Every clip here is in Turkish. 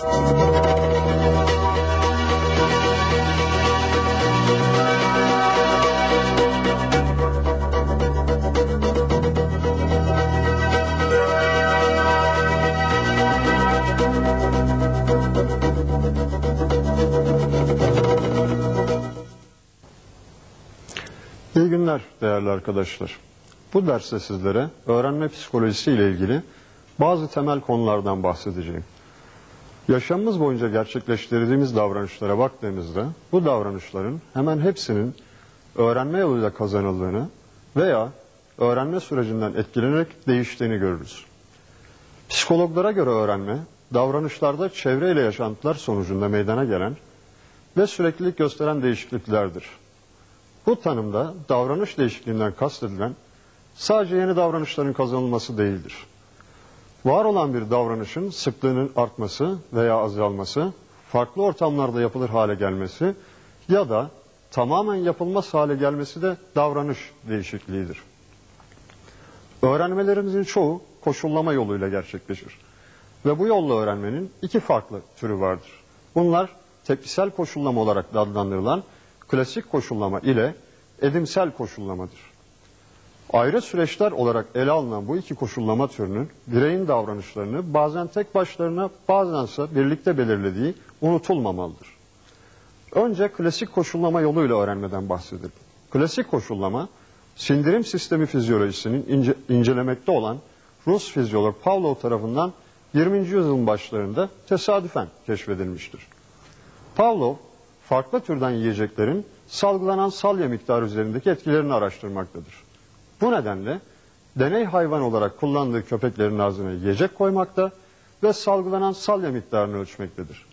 İyi günler değerli arkadaşlar. Bu derste sizlere öğrenme psikolojisi ile ilgili bazı temel konulardan bahsedeceğim. Yaşamımız boyunca gerçekleştirdiğimiz davranışlara baktığımızda bu davranışların hemen hepsinin öğrenme yoluyla kazanıldığını veya öğrenme sürecinden etkilenerek değiştiğini görürüz. Psikologlara göre öğrenme, davranışlarda çevreyle yaşantılar sonucunda meydana gelen ve süreklilik gösteren değişikliklerdir. Bu tanımda davranış değişikliğinden kastedilen sadece yeni davranışların kazanılması değildir. Var olan bir davranışın sıklığının artması veya azalması, farklı ortamlarda yapılır hale gelmesi ya da tamamen yapılmaz hale gelmesi de davranış değişikliğidir. Öğrenmelerimizin çoğu koşullama yoluyla gerçekleşir. Ve bu yolla öğrenmenin iki farklı türü vardır. Bunlar tepkisel koşullama olarak adlandırılan klasik koşullama ile edimsel koşullamadır. Ayrı süreçler olarak ele alınan bu iki koşullama türünün bireyin davranışlarını bazen tek başlarına bazense birlikte belirlediği unutulmamalıdır. Önce klasik koşullama yoluyla öğrenmeden bahsedelim. Klasik koşullama sindirim sistemi fizyolojisinin ince, incelemekte olan Rus fizyolog Pavlov tarafından 20. yüzyılın başlarında tesadüfen keşfedilmiştir. Pavlov farklı türden yiyeceklerin salgılanan salya miktarı üzerindeki etkilerini araştırmaktadır. Bu nedenle deney hayvan olarak kullandığı köpeklerin ağzına yiyecek koymakta ve salgılanan salya miktarını ölçmektedir.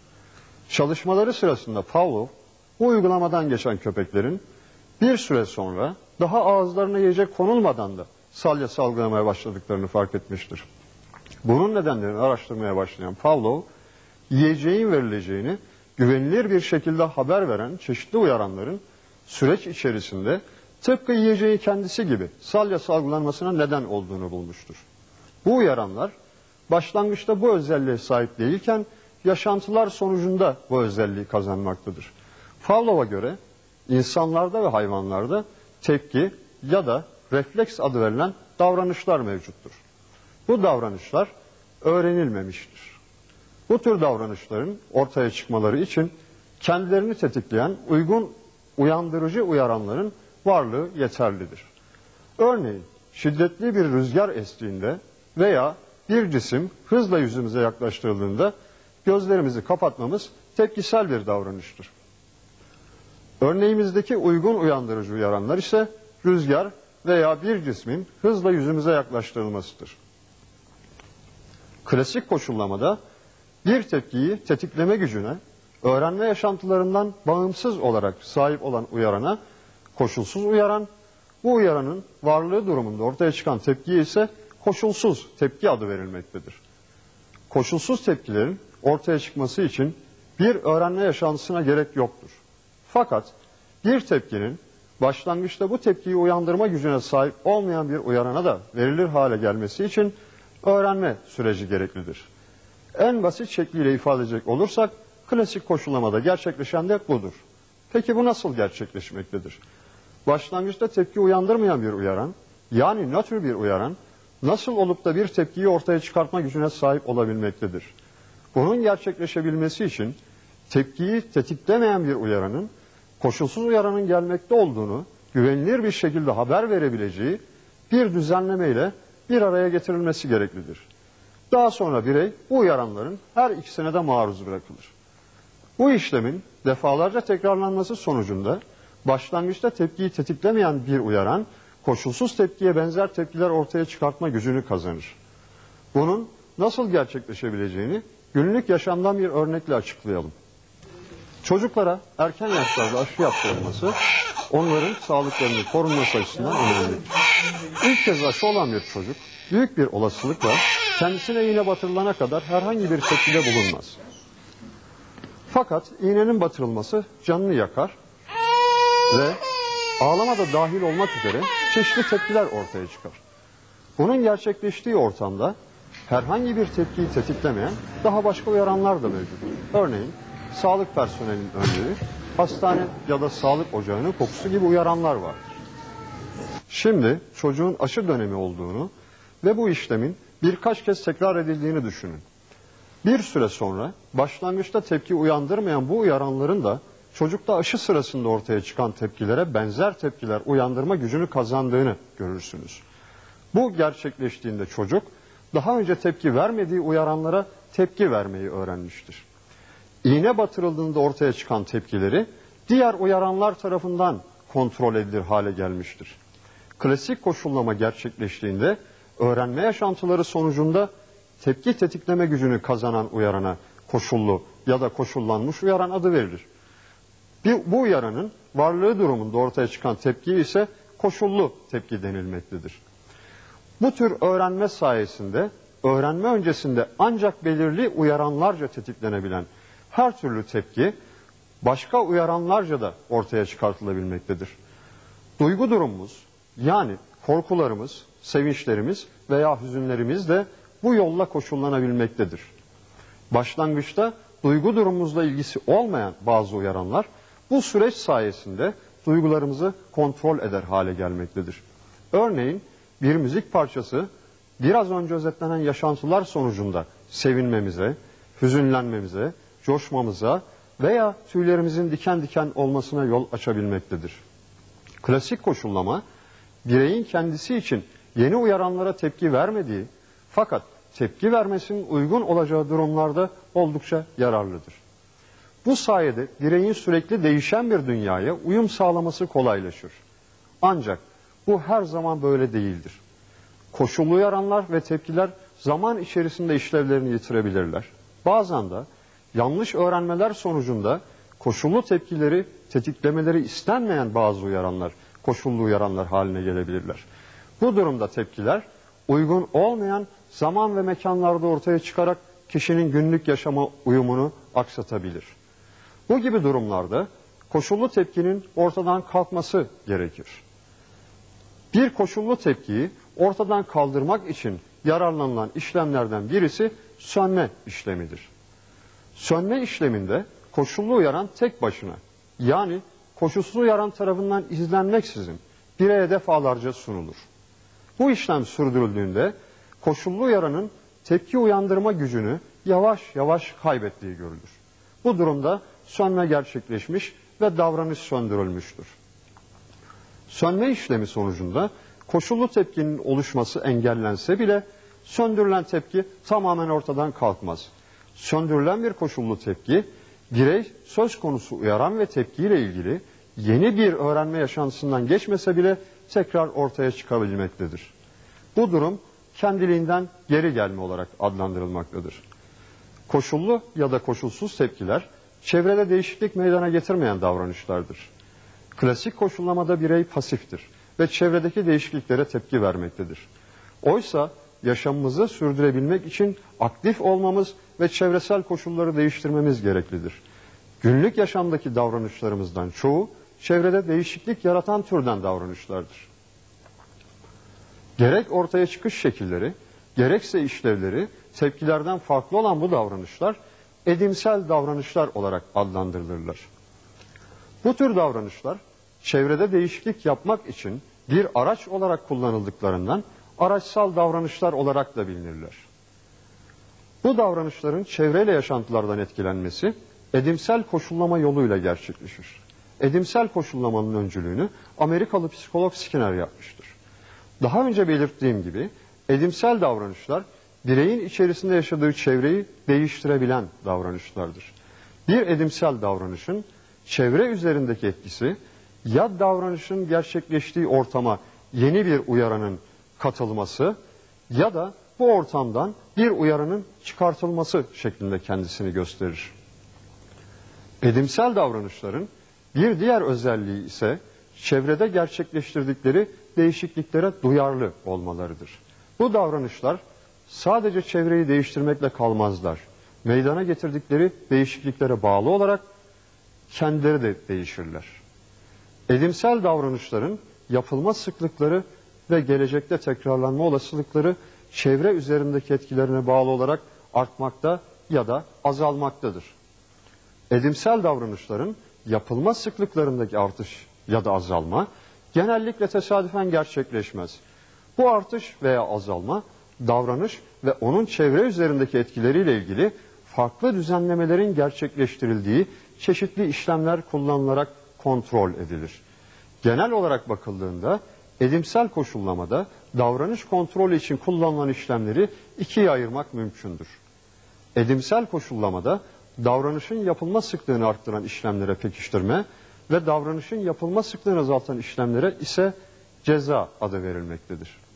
Çalışmaları sırasında Pavlov bu uygulamadan geçen köpeklerin bir süre sonra daha ağızlarına yiyecek konulmadan da salya salgılamaya başladıklarını fark etmiştir. Bunun nedenlerini araştırmaya başlayan Pavlov, yiyeceğin verileceğini güvenilir bir şekilde haber veren çeşitli uyaranların süreç içerisinde tıpkı yiyeceği kendisi gibi salya salgılanmasına neden olduğunu bulmuştur. Bu uyaranlar başlangıçta bu özelliğe sahip değilken yaşantılar sonucunda bu özelliği kazanmaktadır. Pavlov'a göre insanlarda ve hayvanlarda tepki ya da refleks adı verilen davranışlar mevcuttur. Bu davranışlar öğrenilmemiştir. Bu tür davranışların ortaya çıkmaları için kendilerini tetikleyen uygun uyandırıcı uyaranların varlığı yeterlidir. Örneğin şiddetli bir rüzgar estiğinde veya bir cisim hızla yüzümüze yaklaştırıldığında gözlerimizi kapatmamız tepkisel bir davranıştır. Örneğimizdeki uygun uyandırıcı uyaranlar ise rüzgar veya bir cismin hızla yüzümüze yaklaştırılmasıdır. Klasik koşullamada bir tepkiyi tetikleme gücüne öğrenme yaşantılarından bağımsız olarak sahip olan uyarana koşulsuz uyaran, bu uyaranın varlığı durumunda ortaya çıkan tepkiye ise koşulsuz tepki adı verilmektedir. Koşulsuz tepkilerin ortaya çıkması için bir öğrenme yaşantısına gerek yoktur. Fakat bir tepkinin başlangıçta bu tepkiyi uyandırma gücüne sahip olmayan bir uyarana da verilir hale gelmesi için öğrenme süreci gereklidir. En basit şekliyle ifade edecek olursak klasik koşullamada gerçekleşen de budur. Peki bu nasıl gerçekleşmektedir? Başlangıçta tepki uyandırmayan bir uyaran, yani nötr bir uyaran, nasıl olup da bir tepkiyi ortaya çıkartma gücüne sahip olabilmektedir? Bunun gerçekleşebilmesi için tepkiyi tetiklemeyen bir uyaranın, koşulsuz uyaranın gelmekte olduğunu güvenilir bir şekilde haber verebileceği bir düzenlemeyle bir araya getirilmesi gereklidir. Daha sonra birey bu uyaranların her ikisine de maruz bırakılır. Bu işlemin defalarca tekrarlanması sonucunda başlangıçta tepkiyi tetiklemeyen bir uyaran koşulsuz tepkiye benzer tepkiler ortaya çıkartma gücünü kazanır. Bunun nasıl gerçekleşebileceğini günlük yaşamdan bir örnekle açıklayalım. Çocuklara erken yaşlarda aşı yaptırılması onların sağlıklarının korunması açısından önemlidir. İlk kez aşı olan bir çocuk büyük bir olasılıkla kendisine iğne batırılana kadar herhangi bir tepkide bulunmaz. Fakat iğnenin batırılması canını yakar ve ağlama da dahil olmak üzere çeşitli tepkiler ortaya çıkar. Bunun gerçekleştiği ortamda herhangi bir tepkiyi tetiklemeyen daha başka uyaranlar da mevcut. Örneğin sağlık personelinin öndüğü hastane ya da sağlık ocağının kokusu gibi uyaranlar vardır. Şimdi çocuğun aşı dönemi olduğunu ve bu işlemin birkaç kez tekrar edildiğini düşünün. Bir süre sonra başlangıçta tepki uyandırmayan bu uyaranların da çocukta aşı sırasında ortaya çıkan tepkilere benzer tepkiler uyandırma gücünü kazandığını görürsünüz. Bu gerçekleştiğinde çocuk daha önce tepki vermediği uyaranlara tepki vermeyi öğrenmiştir. İğne batırıldığında ortaya çıkan tepkileri diğer uyaranlar tarafından kontrol edilir hale gelmiştir. Klasik koşullama gerçekleştiğinde öğrenme yaşantıları sonucunda tepki tetikleme gücünü kazanan uyarana koşullu ya da koşullanmış uyaran adı verilir. Bir, bu uyaranın varlığı durumunda ortaya çıkan tepki ise koşullu tepki denilmektedir. Bu tür öğrenme sayesinde öğrenme öncesinde ancak belirli uyaranlarca tetiklenebilen her türlü tepki başka uyaranlarca da ortaya çıkartılabilmektedir. Duygu durumumuz yani korkularımız, sevinçlerimiz veya hüzünlerimiz de bu yolla koşullanabilmektedir. Başlangıçta duygu durumumuzla ilgisi olmayan bazı uyaranlar bu süreç sayesinde duygularımızı kontrol eder hale gelmektedir. Örneğin bir müzik parçası biraz önce özetlenen yaşantılar sonucunda sevinmemize, hüzünlenmemize, coşmamıza veya tüylerimizin diken diken olmasına yol açabilmektedir. Klasik koşullama bireyin kendisi için yeni uyaranlara tepki vermediği fakat tepki vermesinin uygun olacağı durumlarda oldukça yararlıdır. Bu sayede bireyin sürekli değişen bir dünyaya uyum sağlaması kolaylaşır. Ancak bu her zaman böyle değildir. Koşullu uyaranlar ve tepkiler zaman içerisinde işlevlerini yitirebilirler. Bazen de yanlış öğrenmeler sonucunda koşullu tepkileri tetiklemeleri istenmeyen bazı uyaranlar koşullu uyaranlar haline gelebilirler. Bu durumda tepkiler uygun olmayan zaman ve mekanlarda ortaya çıkarak kişinin günlük yaşama uyumunu aksatabilir. Bu gibi durumlarda koşullu tepkinin ortadan kalkması gerekir. Bir koşullu tepkiyi ortadan kaldırmak için yararlanılan işlemlerden birisi sönme işlemidir. Sönme işleminde koşullu uyaran tek başına yani koşulsuz uyaran tarafından izlenmeksizin bireye defalarca sunulur. Bu işlem sürdürüldüğünde koşullu uyaranın tepki uyandırma gücünü yavaş yavaş kaybettiği görülür. Bu durumda sönme gerçekleşmiş ve davranış söndürülmüştür. Sönme işlemi sonucunda koşullu tepkinin oluşması engellense bile söndürülen tepki tamamen ortadan kalkmaz. Söndürülen bir koşullu tepki birey söz konusu uyaran ve tepkiyle ilgili yeni bir öğrenme yaşantısından geçmese bile tekrar ortaya çıkabilmektedir. Bu durum kendiliğinden geri gelme olarak adlandırılmaktadır. Koşullu ya da koşulsuz tepkiler çevrede değişiklik meydana getirmeyen davranışlardır. Klasik koşullamada birey pasiftir ve çevredeki değişikliklere tepki vermektedir. Oysa yaşamımızı sürdürebilmek için aktif olmamız ve çevresel koşulları değiştirmemiz gereklidir. Günlük yaşamdaki davranışlarımızdan çoğu çevrede değişiklik yaratan türden davranışlardır. Gerek ortaya çıkış şekilleri, gerekse işlevleri tepkilerden farklı olan bu davranışlar edimsel davranışlar olarak adlandırılırlar. Bu tür davranışlar çevrede değişiklik yapmak için bir araç olarak kullanıldıklarından araçsal davranışlar olarak da bilinirler. Bu davranışların çevreyle yaşantılardan etkilenmesi edimsel koşullama yoluyla gerçekleşir. Edimsel koşullamanın öncülüğünü Amerikalı psikolog Skinner yapmıştır. Daha önce belirttiğim gibi edimsel davranışlar bireyin içerisinde yaşadığı çevreyi değiştirebilen davranışlardır. Bir edimsel davranışın çevre üzerindeki etkisi ya davranışın gerçekleştiği ortama yeni bir uyaranın katılması ya da bu ortamdan bir uyaranın çıkartılması şeklinde kendisini gösterir. Edimsel davranışların bir diğer özelliği ise çevrede gerçekleştirdikleri değişikliklere duyarlı olmalarıdır. Bu davranışlar sadece çevreyi değiştirmekle kalmazlar. Meydana getirdikleri değişikliklere bağlı olarak kendileri de değişirler. Edimsel davranışların yapılma sıklıkları ve gelecekte tekrarlanma olasılıkları çevre üzerindeki etkilerine bağlı olarak artmakta ya da azalmaktadır. Edimsel davranışların yapılma sıklıklarındaki artış ya da azalma genellikle tesadüfen gerçekleşmez. Bu artış veya azalma davranış ve onun çevre üzerindeki etkileriyle ilgili farklı düzenlemelerin gerçekleştirildiği çeşitli işlemler kullanılarak kontrol edilir. Genel olarak bakıldığında edimsel koşullamada davranış kontrolü için kullanılan işlemleri ikiye ayırmak mümkündür. Edimsel koşullamada davranışın yapılma sıklığını arttıran işlemlere pekiştirme ve davranışın yapılma sıklığını azaltan işlemlere ise ceza adı verilmektedir.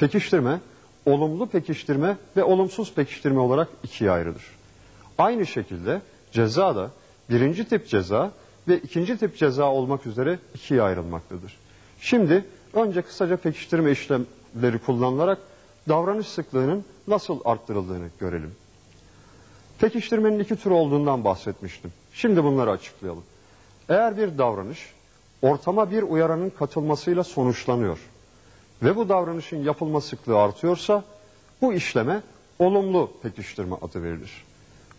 Pekiştirme, olumlu pekiştirme ve olumsuz pekiştirme olarak ikiye ayrılır. Aynı şekilde ceza da birinci tip ceza ve ikinci tip ceza olmak üzere ikiye ayrılmaktadır. Şimdi önce kısaca pekiştirme işlemleri kullanılarak davranış sıklığının nasıl arttırıldığını görelim. Pekiştirmenin iki tür olduğundan bahsetmiştim. Şimdi bunları açıklayalım. Eğer bir davranış ortama bir uyaranın katılmasıyla sonuçlanıyor ve bu davranışın yapılma sıklığı artıyorsa bu işleme olumlu pekiştirme adı verilir.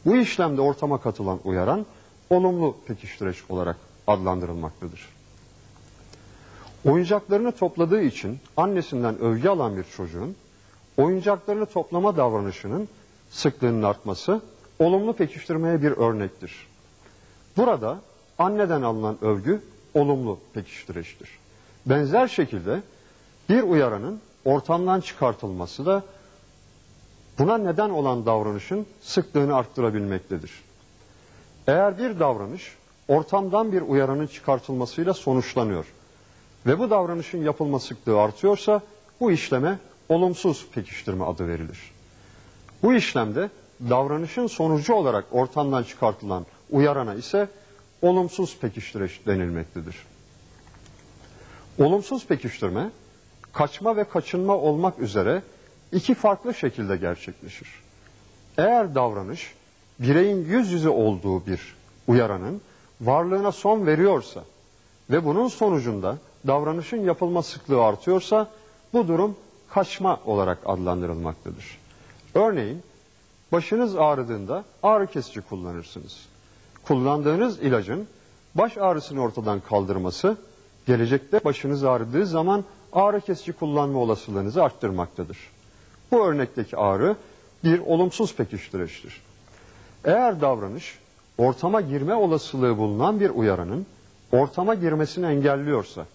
Bu işlemde ortama katılan uyaran olumlu pekiştireç olarak adlandırılmaktadır. Oyuncaklarını topladığı için annesinden övgü alan bir çocuğun oyuncaklarını toplama davranışının sıklığının artması olumlu pekiştirmeye bir örnektir. Burada anneden alınan övgü olumlu pekiştireçtir. Benzer şekilde bir uyaranın ortamdan çıkartılması da buna neden olan davranışın sıklığını arttırabilmektedir. Eğer bir davranış ortamdan bir uyaranın çıkartılmasıyla sonuçlanıyor ve bu davranışın yapılma sıklığı artıyorsa bu işleme olumsuz pekiştirme adı verilir. Bu işlemde davranışın sonucu olarak ortamdan çıkartılan uyarana ise olumsuz pekiştireç denilmektedir. Olumsuz pekiştirme kaçma ve kaçınma olmak üzere iki farklı şekilde gerçekleşir. Eğer davranış bireyin yüz yüze olduğu bir uyaranın varlığına son veriyorsa ve bunun sonucunda davranışın yapılma sıklığı artıyorsa bu durum kaçma olarak adlandırılmaktadır. Örneğin başınız ağrıdığında ağrı kesici kullanırsınız. Kullandığınız ilacın baş ağrısını ortadan kaldırması gelecekte başınız ağrıdığı zaman ağrı kesici kullanma olasılığınızı arttırmaktadır. Bu örnekteki ağrı bir olumsuz pekiştireçtir. Eğer davranış ortama girme olasılığı bulunan bir uyaranın ortama girmesini engelliyorsa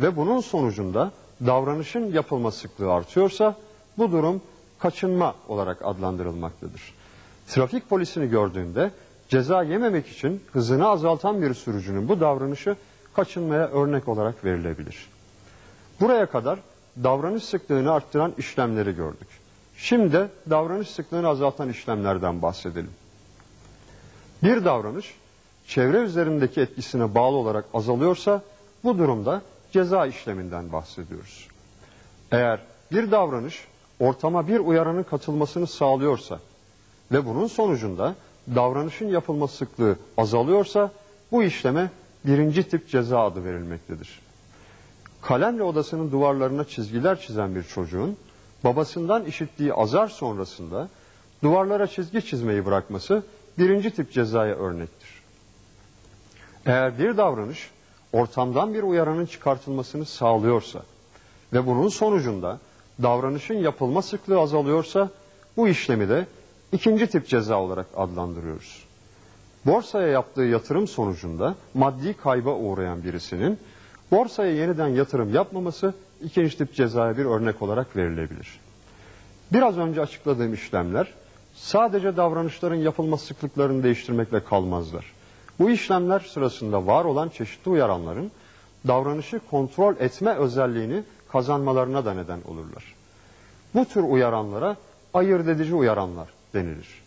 ve bunun sonucunda davranışın yapılma sıklığı artıyorsa bu durum kaçınma olarak adlandırılmaktadır. Trafik polisini gördüğünde ceza yememek için hızını azaltan bir sürücünün bu davranışı kaçınmaya örnek olarak verilebilir. Buraya kadar davranış sıklığını arttıran işlemleri gördük. Şimdi de davranış sıklığını azaltan işlemlerden bahsedelim. Bir davranış çevre üzerindeki etkisine bağlı olarak azalıyorsa bu durumda ceza işleminden bahsediyoruz. Eğer bir davranış ortama bir uyaranın katılmasını sağlıyorsa ve bunun sonucunda davranışın yapılma sıklığı azalıyorsa bu işleme birinci tip ceza adı verilmektedir. Kalemle odasının duvarlarına çizgiler çizen bir çocuğun babasından işittiği azar sonrasında duvarlara çizgi çizmeyi bırakması birinci tip cezaya örnektir. Eğer bir davranış ortamdan bir uyaranın çıkartılmasını sağlıyorsa ve bunun sonucunda davranışın yapılma sıklığı azalıyorsa bu işlemi de ikinci tip ceza olarak adlandırıyoruz. Borsaya yaptığı yatırım sonucunda maddi kayba uğrayan birisinin borsaya yeniden yatırım yapmaması ikinci tip cezaya bir örnek olarak verilebilir. Biraz önce açıkladığım işlemler sadece davranışların yapılma sıklıklarını değiştirmekle kalmazlar. Bu işlemler sırasında var olan çeşitli uyaranların davranışı kontrol etme özelliğini kazanmalarına da neden olurlar. Bu tür uyaranlara ayırt edici uyaranlar denilir.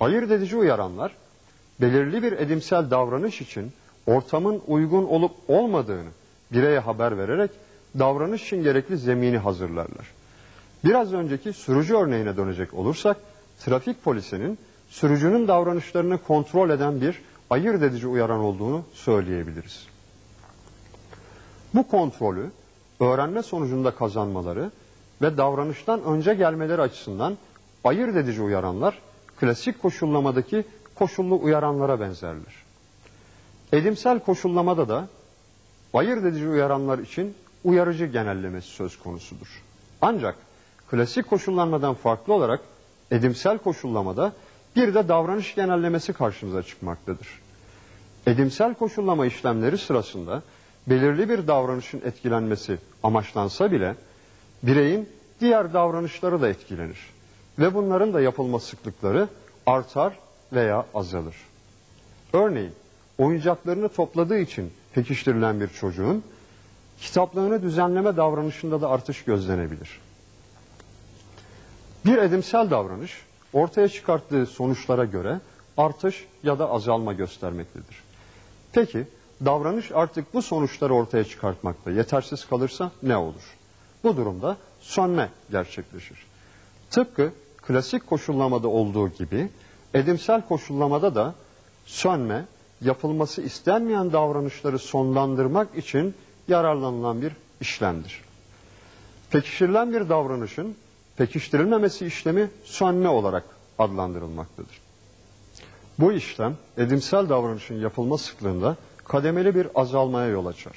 Ayırt edici uyaranlar belirli bir edimsel davranış için ortamın uygun olup olmadığını bireye haber vererek davranış için gerekli zemini hazırlarlar. Biraz önceki sürücü örneğine dönecek olursak trafik polisinin sürücünün davranışlarını kontrol eden bir ayırt edici uyaran olduğunu söyleyebiliriz. Bu kontrolü öğrenme sonucunda kazanmaları ve davranıştan önce gelmeleri açısından ayırt edici uyaranlar klasik koşullamadaki koşullu uyaranlara benzerler. Edimsel koşullamada da ayırt edici uyaranlar için uyarıcı genellemesi söz konusudur. Ancak klasik koşullanmadan farklı olarak edimsel koşullamada bir de davranış genellemesi karşımıza çıkmaktadır. Edimsel koşullama işlemleri sırasında belirli bir davranışın etkilenmesi amaçlansa bile bireyin diğer davranışları da etkilenir ve bunların da yapılma sıklıkları artar veya azalır. Örneğin oyuncaklarını topladığı için pekiştirilen bir çocuğun kitaplığını düzenleme davranışında da artış gözlenebilir. Bir edimsel davranış ortaya çıkarttığı sonuçlara göre artış ya da azalma göstermektedir. Peki davranış artık bu sonuçları ortaya çıkartmakta yetersiz kalırsa ne olur? Bu durumda sönme gerçekleşir. Tıpkı klasik koşullamada olduğu gibi edimsel koşullamada da sönme yapılması istenmeyen davranışları sonlandırmak için yararlanılan bir işlemdir. Pekiştirilen bir davranışın pekiştirilmemesi işlemi sönme olarak adlandırılmaktadır. Bu işlem edimsel davranışın yapılma sıklığında kademeli bir azalmaya yol açar.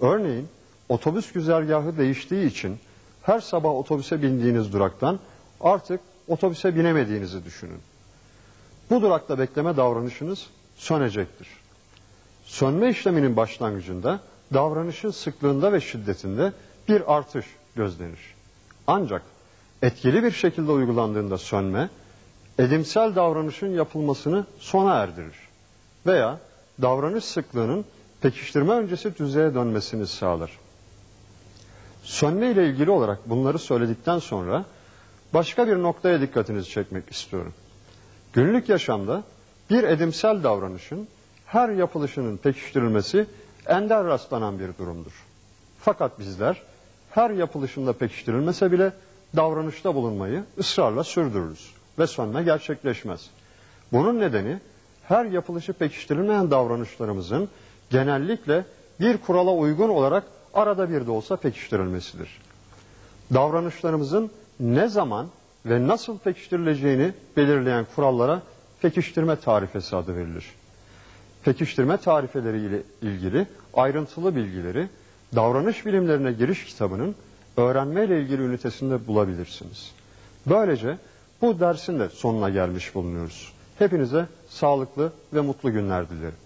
Örneğin otobüs güzergahı değiştiği için her sabah otobüse bindiğiniz duraktan artık otobüse binemediğinizi düşünün. Bu durakta bekleme davranışınız sönecektir. Sönme işleminin başlangıcında davranışın sıklığında ve şiddetinde bir artış gözlenir. Ancak etkili bir şekilde uygulandığında sönme, edimsel davranışın yapılmasını sona erdirir. Veya davranış sıklığının pekiştirme öncesi düzeye dönmesini sağlar. Sönme ile ilgili olarak bunları söyledikten sonra başka bir noktaya dikkatinizi çekmek istiyorum. Günlük yaşamda bir edimsel davranışın her yapılışının pekiştirilmesi ender rastlanan bir durumdur. Fakat bizler her yapılışında pekiştirilmese bile davranışta bulunmayı ısrarla sürdürürüz ve sönme gerçekleşmez. Bunun nedeni her yapılışı pekiştirilmeyen davranışlarımızın genellikle bir kurala uygun olarak arada bir de olsa pekiştirilmesidir. Davranışlarımızın ne zaman ve nasıl pekiştirileceğini belirleyen kurallara pekiştirme tarifesi adı verilir. Pekiştirme tarifeleri ile ilgili ayrıntılı bilgileri davranış bilimlerine giriş kitabının öğrenme ile ilgili ünitesinde bulabilirsiniz. Böylece bu dersin de sonuna gelmiş bulunuyoruz. Hepinize sağlıklı ve mutlu günler dilerim.